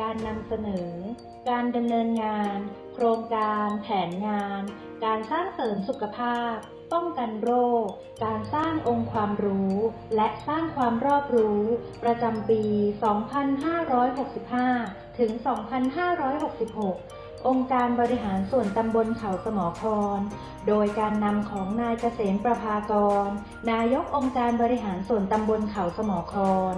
การนำเสนอ การดำเนินงาน โครงการ แผนงาน การสร้างเสริมสุขภาพ ป้องกันโรค การสร้างองค์ความรู้ และสร้างความรอบรู้ ประจำปี 2565 ถึง 2566องค์การบริหารส่วนตำบลเขาสมอคร โดยการนำของนายเกษมประภากร นายกองค์การบริหารส่วนตำบลเขาสมอคร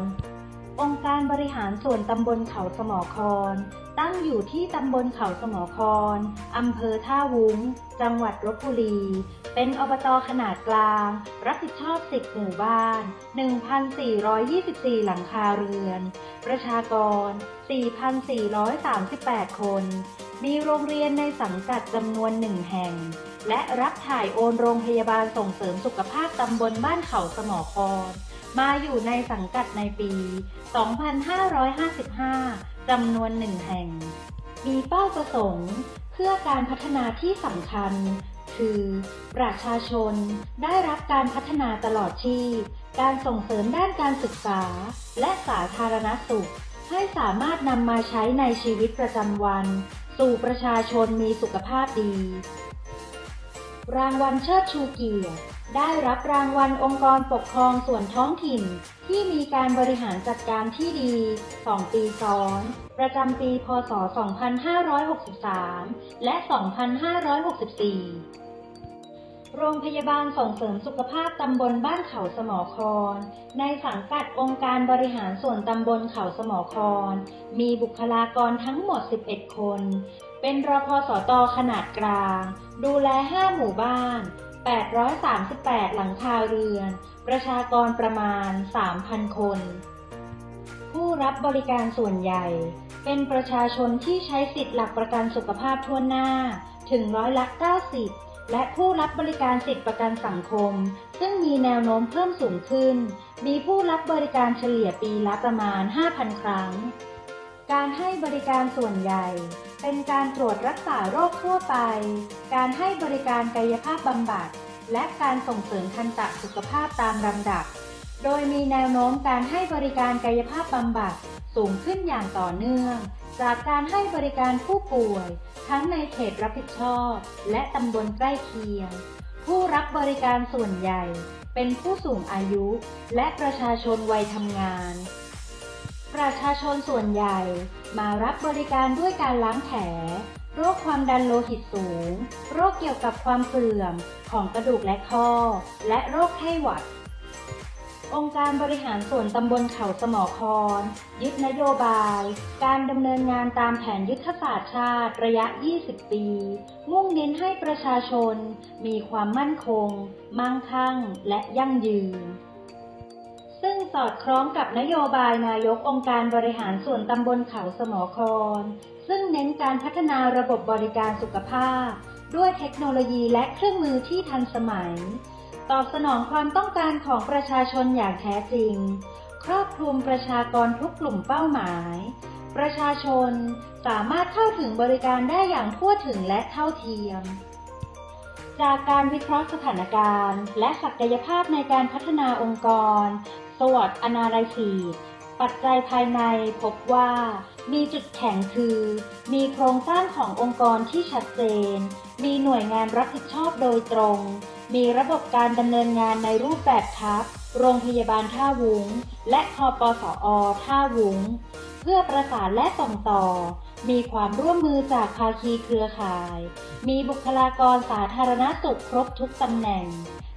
องค์การบริหารส่วนตำบลเขาสมอคร ตั้งอยู่ที่ตำบลเขาสมอครอำเภอท่าวุ้ง จังหวัดลบบุรี เป็นอบตขนาดกลาง รับผิดชอบ10หมู่บ้าน 1,424 หลังคาเรือน ประชากร 4,438 คน มีโรงเรียนในสังกัดจำนวนหนึ่งแห่ง และรับถ่ายโอนโรงพยาบาลส่งเสริมสุขภาพตำบลบ้านเขาสมอคร มาอยู่ในสังกัดในปี 2555 จำนวนหนึ่งแห่ง มีเป้าประสงค์เพื่อการพัฒนาที่สำคัญ คือ ประชาชนได้รับการพัฒนาตลอดชีพ การส่งเสริมด้านการศึกษา และสาธารณสุข ให้สามารถนำมาใช้ในชีวิตประจำวัน สู่ประชาชนมีสุขภาพดี รางวัลเชิดชูเกียรติ ได้รับรางวัลองค์กรปกครองส่วนท้องถิ่น ที่มีการบริหารจัดการที่ดี 2 ปีซ้อน ประจำปี พศ 2563 และ 2564 โรงพยาบาลส่งเสริมสุขภาพตำบลบ้านเขาสมอคร ในสังกัดองค์การบริหารส่วนตำบลเขาสมอคร มีบุคลากรทั้งหมด 11 คน เป็นรพสตขนาดกลาง ดูแล 5 หมู่บ้าน 838 หลังคาเรือน ประชากรประมาณ 3,000 คน ผู้รับบริการส่วนใหญ่ เป็นประชาชนที่ใช้สิทธิหลักประกันสุขภาพทั่วหน้าถึงร้อยละ 90 และผู้รับบริการสิทธิประกันสังคม ซึ่งมีแนวโน้มเพิ่มสูงขึ้น มีผู้รับบริการเฉลี่ยปีละประมาณ 5,000 ครั้ง การให้บริการส่วนใหญ่ เป็นการตรวจรักษาโรคทั่วไป การให้บริการกายภาพบำบัด และการส่งเสริมทันตะสุขภาพตามลำดับ โดยมีแนวโน้มการให้บริการกายภาพบำบัดสูงขึ้นอย่างต่อเนื่อง จากการให้บริการผู้ป่วย ทั้งในเขตรับผิดชอบ และตำบลใกล้เคียง ผู้รับบริการส่วนใหญ่ เป็นผู้สูงอายุ และประชาชนวัยทำงาน ประชาชนส่วนใหญ่ มารับบริการด้วยการล้างแผลโรคความดันโลหิตสูง โรคเกี่ยวกับความเสื่อมของกระดูกและข้อ และโรคไข้หวัด องค์การบริหารส่วนตำบลเขาสมอคร ยึดนโยบาย การดำเนินงานตามแผนยุทธศาสตร์ชาติระยะ 20 ปี มุ่งเน้นให้ประชาชน มีความมั่นคง มั่งคั่ง และยั่งยืน ซึ่งสอดคล้องกับนโยบายนายกองค์การบริหารส่วนตำบลเขาสมอคร ซึ่งเน้นการพัฒนาระบบบริการสุขภาพ ด้วยเทคโนโลยีและเครื่องมือที่ทันสมัย ตอบสนองความต้องการของประชาชนอย่างแท้จริง ครอบคลุมประชากรทุกกลุ่มเป้าหมาย ประชาชนสามารถเข้าถึงบริการได้อย่างทั่วถึงและเท่าเทียม จากการวิเคราะห์สถานการณ์ และศักยภาพในการพัฒนาองค์กร SWOT Analysis ปัจจัยภายในพบว่า มีจุดแข็งคือ มีโครงสร้างขององค์กรที่ชัดเจน มีหน่วยงานรับผิดชอบโดยตรง มีระบบการดำเนินงานในรูปแบบทับโรงพยาบาลท่าวุ้งและคอปสอท่าวุ้งเพื่อประสานและส่งต่อ มีความร่วมมือจากภาคีเครือข่าย มีบุคลากรสาธารณสุขครบทุกตำแหน่ง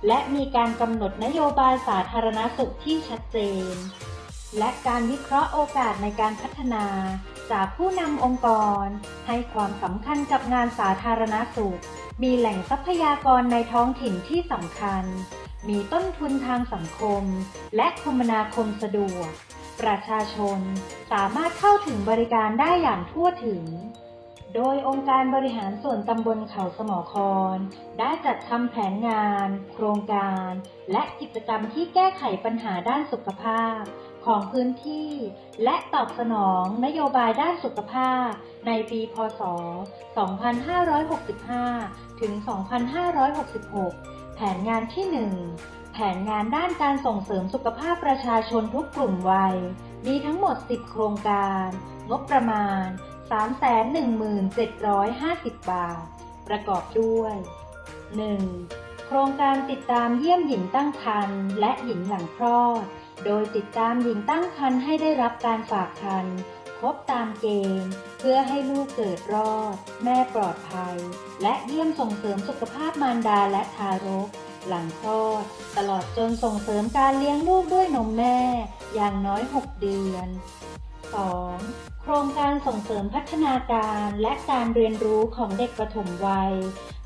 และมีการกำหนดนโยบายสาธารณสุขที่ชัดเจน และการวิเคราะห์โอกาสในการพัฒนา จากผู้นำองค์กร ให้ความสำคัญกับงานสาธารณสุข มีแหล่งทรัพยากรในท้องถิ่นที่สำคัญ มีต้นทุนทางสังคม และคมนาคมสะดวก ประชาชนสามารถเข้าถึงบริการได้อย่างทั่วถึง โดยองค์การบริหารส่วนตำบลเขาสมอคร ได้จัดทำแผนงาน โครงการ และกิจกรรมที่แก้ไขปัญหาด้านสุขภาพ ของพื้นที่ และตอบสนองนโยบายด้านสุขภาพ ในปีพศ 2565 ถึง 2566 แผนงานที่ 1 แผนงานด้านการส่งเสริมสุขภาพประชาชนทุกกลุ่มวัย มีทั้งหมด 10 โครงการ งบประมาณ 317,50 บาท ประกอบด้วย 1. โครงการติดตามเยี่ยมหญิงตั้งครรภ์และหญิงหลังคลอด โดยติดตามหญิงตั้งครรภ์ให้ได้รับการฝากครรภ์ครบตามเกณฑ์ เพื่อให้ลูกเกิดรอด แม่ปลอดภัย และเยี่ยมส่งเสริมสุขภาพมารดาและทารก หลังคลอด ตลอดจนส่งเสริมการเลี้ยงลูกด้วยนมแม่ อย่างน้อย 6 เดือน 2. โครงการส่งเสริมพัฒนาการและการเรียนรู้ของเด็กประถมวัย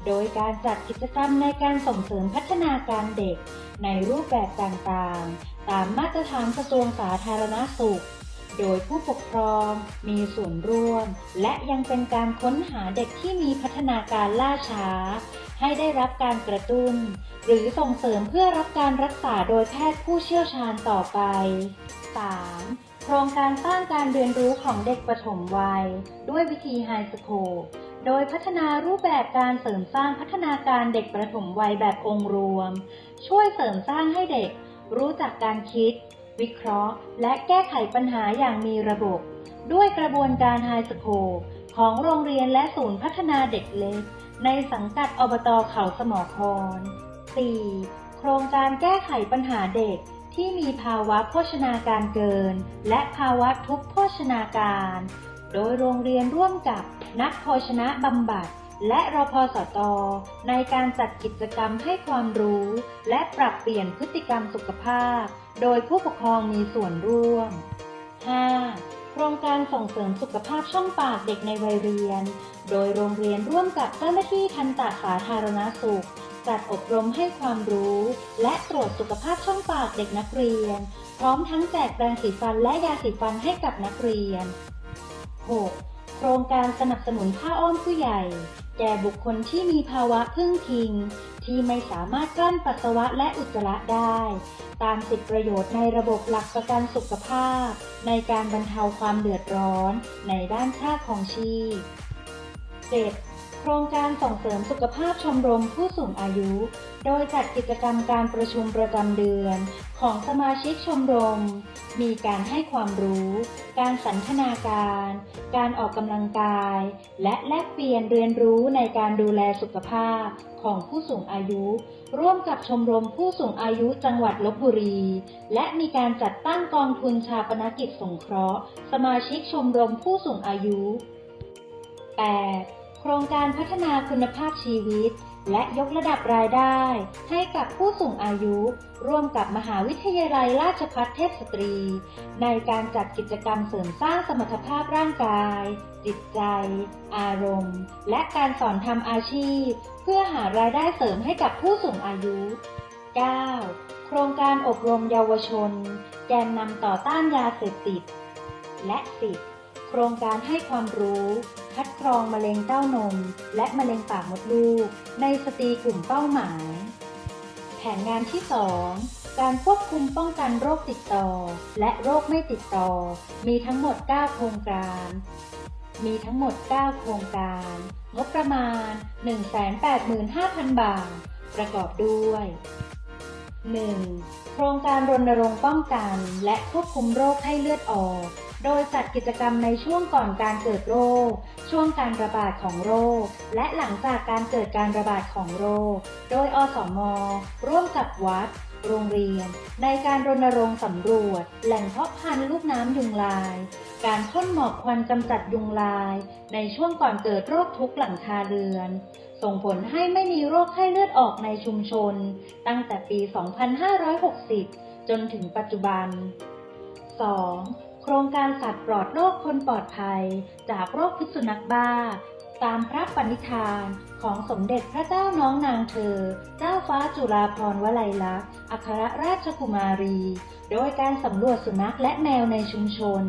โดยการจัดกิจกรรมในการส่งเสริมพัฒนาการเด็กในรูปแบบต่างๆ ตามมาตรฐานกระทรวงสาธารณสุข โดยผู้ปกครองมีส่วนร่วม และยังเป็นการค้นหาเด็กที่มีพัฒนาการล่าช้า ให้ได้รับการกระตุ้น หรือส่งเสริมเพื่อรับการรักษาโดยแพทย์ผู้เชี่ยวชาญต่อไป 3. โครงการสร้างการเรียนรู้ของเด็กประถมวัย ด้วยวิธีไฮสโคปโดยพัฒนารูปแบบการเสริมสร้างพัฒนาการเด็กประถมวัยแบบองค์รวม ช่วยเสริมสร้างให้เด็ก รู้จักการคิด วิเคราะห์ และแก้ไขปัญหาอย่างมีระบบ ด้วยกระบวนการไฮสโคปของโรงเรียนและศูนย์พัฒนาเด็กเล็ก ในสังกัดอบตเขาสมอคร 4. โครงการแก้ไขปัญหาเด็กที่มีภาวะโภชนาการเกิน และภาวะทุพโภชนาการ โดยโรงเรียนร่วมกับนักโภชนะบำบัด และรพสต ในการจัดกิจกรรมให้ความรู้ และปรับเปลี่ยนพฤติกรรมสุขภาพ โดยผู้ปกครองมีส่วนร่วม 5. โครงการส่งเสริมสุขภาพช่องปากเด็กในวัยเรียน โดยโรงเรียนร่วมกับเจ้าหน้าที่ทันตสาธารณสุข จัดอบรมให้ความรู้ และตรวจสุขภาพช่องปากเด็กนักเรียน พร้อมทั้งแจกแปรงสีฟันและยาสีฟันให้กับนักเรียน 6. โครงการสนับสนุนผ้าอ้อมผู้ใหญ่ แก่บุคคลที่มีภาวะพึ่งพิง ที่ไม่สามารถกลั้นปัสสาวะและอุจจาระได้ ตามสิทธิประโยชน์ในระบบหลักประกันสุขภาพ ในการบรรเทาความเดือดร้อนในด้านค่าของชีพ 7. โครงการส่งเสริมสุขภาพชมรมผู้สูงอายุ โดยจัดกิจกรรมการประชุมประจำเดือน ของสมาชิกชมรม มีการให้ความรู้ การสันทนาการ การออกกำลังกาย และแลกเปลี่ยนเรียนรู้ในการดูแลสุขภาพของผู้สูงอายุ ร่วมกับชมรมผู้สูงอายุจังหวัดลบบุรี และมีการจัดตั้งกองทุนชาปนกิจสงเคราะห์ สมาชิกชมรมผู้สูงอายุ 8. โครงการพัฒนาคุณภาพชีวิต และยกระดับรายได้ให้กับผู้สูงอายุ ร่วมกับมหาวิทยาลัยราชภัฏเทพสตรี ในการจัดกิจกรรมเสริมสร้างสมรรถภาพร่างกาย จิตใจ อารมณ์ และการสอนทำอาชีพ เพื่อหารายได้เสริมให้กับผู้สูงอายุ 9. โครงการอบรมเยาวชน แกนนำต่อต้านยาเสพติด และ 10. โครงการให้ความรู้ คัดกรองมะเร็งเต้านม และมะเร็งปากมดลูก ในสตรีกลุ่มเป้าหมาย แผนงานที่ 2 การควบคุมป้องกันโรคติดต่อ และโรคไม่ติดต่อ มีทั้งหมด 9 โครงการ มีทั้งหมด 9 โครงการ งบประมาณ 185,000 บาท ประกอบด้วย 1. โครงการรณรงค์ป้องกัน และควบคุมโรคให้เลือดออก โดยจัดกิจกรรมในช่วงก่อนการเกิดโรค ช่วงการระบาดของโรค และหลังจากการเกิดการระบาดของโรค โดยอสม ร่วมกับวัด โรงเรียน ในการรณรงค์สำรวจ แหล่งเพาะพันธุ์ลูกน้ำยุงลาย การพ่นหมอกควันกำจัดยุงลาย ในช่วงก่อนเกิดโรคทุกหลังคาเรือนส่งผลให้ไม่มีโรคไข้เลือดออกในชุมชน ตั้งแต่ปี 2560 จนถึงปัจจุบัน 2. โครงการสัตว์ปลอดโรคคนปลอดภัย จากโรคพิษสุนัขบ้า ตามพระปณิธานของสมเด็จพระเจ้าน้องนางเธอ เจ้าฟ้าจุฬาภรณ์วลัยลักษณ์ อัครราชกุมารี โดยการสำรวจสุนัขและแมวในชุมชน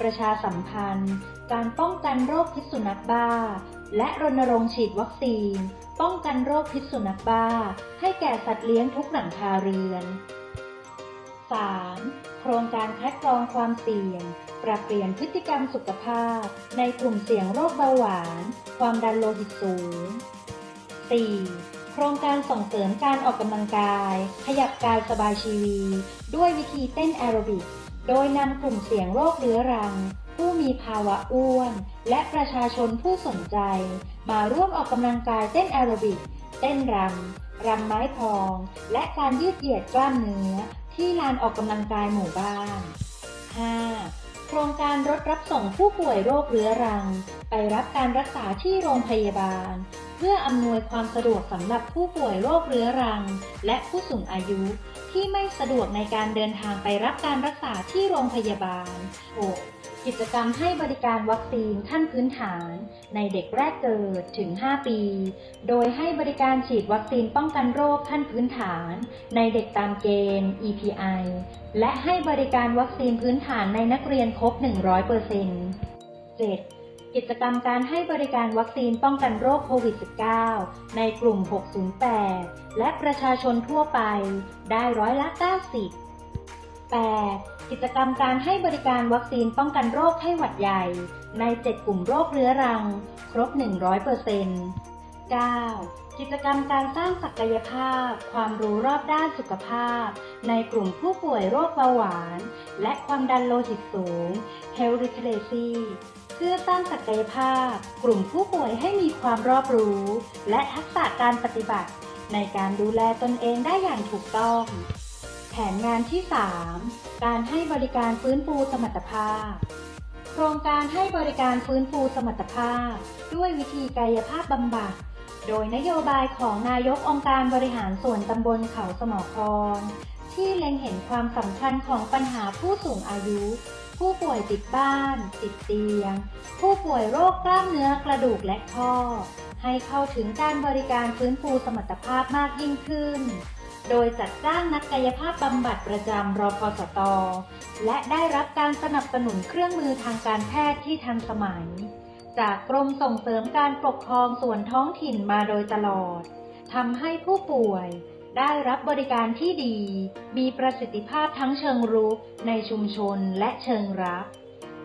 ประชาสัมพันธ์ การป้องกันโรคพิษสุนัขบ้า และรณรงค์ฉีดวัคซีน ป้องกันโรคพิษสุนัขบ้า ให้แก่สัตว์เลี้ยงทุกหลังคาเรือน 3. โครงการคัดกรองความเสี่ยง ปรับเปลี่ยนพฤติกรรมสุขภาพ ในกลุ่มเสี่ยงโรคเบาหวาน ความดันโลหิตสูง 4. โครงการส่งเสริมการออกกำลังกาย ขยับกายสบายชีวีด้วยวิธีเต้นแอโรบิก โดยนำกลุ่มเสี่ยงโรคเรื้อรัง ผู้มีภาวะอ้วน และประชาชนผู้สนใจ มาร่วมออกกำลังกายเต้นแอโรบิก เต้นรำรำไม้พอง และการยืดเหยียดกล้ามเนื้อ ที่ลานออกกำลังกายหมู่บ้าน 5. โครงการรถรับส่งผู้ป่วยโรคเรื้อรัง ไปรับการรักษาที่โรงพยาบาล เพื่ออำนวยความสะดวกสำหรับผู้ป่วยโรคเรื้อรัง และผู้สูงอายุที่ไม่สะดวกในการเดินทางไปรับการรักษาที่โรงพยาบาล 6. กิจกรรมให้บริการวัคซีนขั้นพื้นฐาน ในเด็กแรกเกิดถึง 5 ปี โดยให้บริการฉีดวัคซีนป้องกันโรคขั้นพื้นฐาน ในเด็กตามเกณฑ์ EPI และให้บริการวัคซีนพื้นฐานในนักเรียนครบ 100% 7. กิจกรรมการให้บริการวัคซีนป้องกันโรคโควิด -19 ในกลุ่ม 608 และประชาชนทั่วไปได้ร้อยละ 90 8. กิจกรรมการให้บริการวัคซีนป้องกันโรคไข้หวัดใหญ่ ใน 7 กลุ่มโรคเรื้อรัง ครบ 100% 9. กิจกรรมการสร้างศักยภาพ ความรู้รอบด้านสุขภาพ ในกลุ่มผู้ป่วยโรคเบาหวาน และความดันโลหิตสูง Health Literacy เพื่อสร้างศักยภาพ กลุ่มผู้ป่วยให้มีความรอบรู้ และทักษะการปฏิบัติ ในการดูแลตนเองได้อย่างถูกต้อง ผนงานที่ 3 การให้บริการฟื้นฟูสมรรถภาพ โครงการให้บริการฟื้นฟูสมรรถภาพ ด้วยวิธีกายภาพบำบัด โดยนโยบายของนายกองค์การบริหารส่วนตำบลเขาสมอคร ที่เล็งเห็นความสำคัญของปัญหาผู้สูงอายุ ผู้ป่วยติดบ้าน ติดเตียง ผู้ป่วยโรคกล้ามเนื้อกระดูกและข้อ ให้เข้าถึงการบริการฟื้นฟูสมรรถภาพมากยิ่งขึ้น โดยจัดจ้างนักกายภาพบำบัดประจำรพสต และได้รับการสนับสนุนเครื่องมือทางการแพทย์ที่ทันสมัย จากกรมส่งเสริมการปกครองส่วนท้องถิ่นมาโดยตลอดทำให้ผู้ป่วยได้รับบริการที่ดี มีประสิทธิภาพทั้งเชิงรุกในชุมชนและเชิงรับ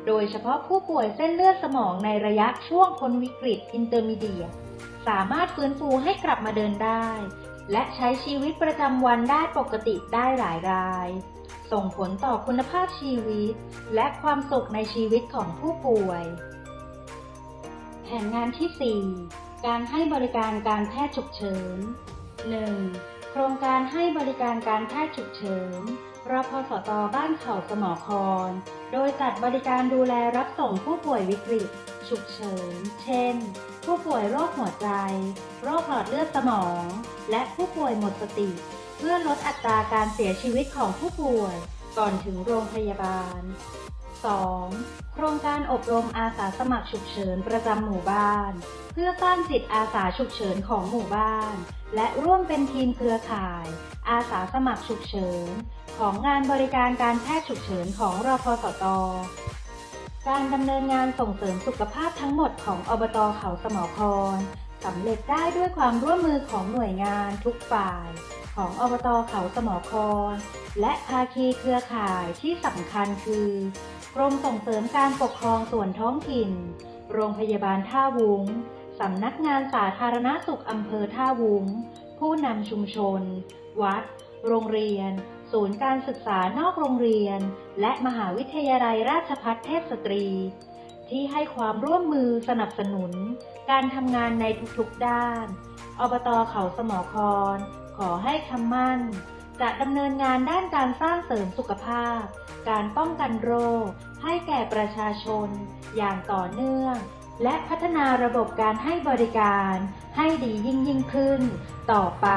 โดยเฉพาะผู้ป่วยเส้นเลือดสมองในระยะช่วงพ้นวิกฤตอินเตอร์มีเดีย สามารถฟื้นฟูให้กลับมาเดินได้ และใช้ชีวิตประจำวันได้ปกติได้หลายราย ส่งผลต่อคุณภาพชีวิต และความสุขในชีวิตของผู้ป่วย แผนงานที่ 4 การให้บริการการแพทย์ฉุกเฉิน 1. โครงการให้บริการการแพทย์ฉุกเฉินรพสตบ้านเขาสมอคร โดยจัดบริการดูแลรับส่งผู้ป่วยวิกฤต ฉุกเฉิน เช่น ผู้ป่วยโรคหัวใจ โรคหลอดเลือดสมอง และผู้ป่วยหมดสติ เพื่อลดอัตราการเสียชีวิตของผู้ป่วยก่อนถึงโรงพยาบาล 2. โครงการอบรมอาสาสมัครฉุกเฉินประจำหมู่บ้าน เพื่อสร้างจิตอาสาฉุกเฉินของหมู่บ้าน และร่วมเป็นทีมเครือข่าย อาสาสมัครฉุกเฉิน ของงานบริการการแพทย์ฉุกเฉินของรพสต การดำเนินงานส่งเสริมสุขภาพทั้งหมดของอบตเขาสมอครสำเร็จได้ด้วยความร่วมมือของหน่วยงานทุกฝ่าย ของอบตเขาสมอคร และภาคีเครือข่ายที่สำคัญคือกรมส่งเสริมการปกครองส่วนท้องถิ่น โรงพยาบาลท่าวุ้งสำนักงานสาธารณสุขอำเภอท่าวุ้ง ผู้นำชุมชน วัด โรงเรียน ศูนย์การศึกษานอกโรงเรียน และมหาวิทยาลัยราชภัฏเทพสตรี ที่ให้ความร่วมมือสนับสนุน การทำงานในทุกๆด้าน อบตเขาสมอคร ขอให้คำมั่น จะดำเนินงานด้านการสร้างเสริมสุขภาพ การป้องกันโรค ให้แก่ประชาชน อย่างต่อเนื่องและพัฒนาระบบการให้บริการให้ดียิ่งยิ่งขึ้นต่อไป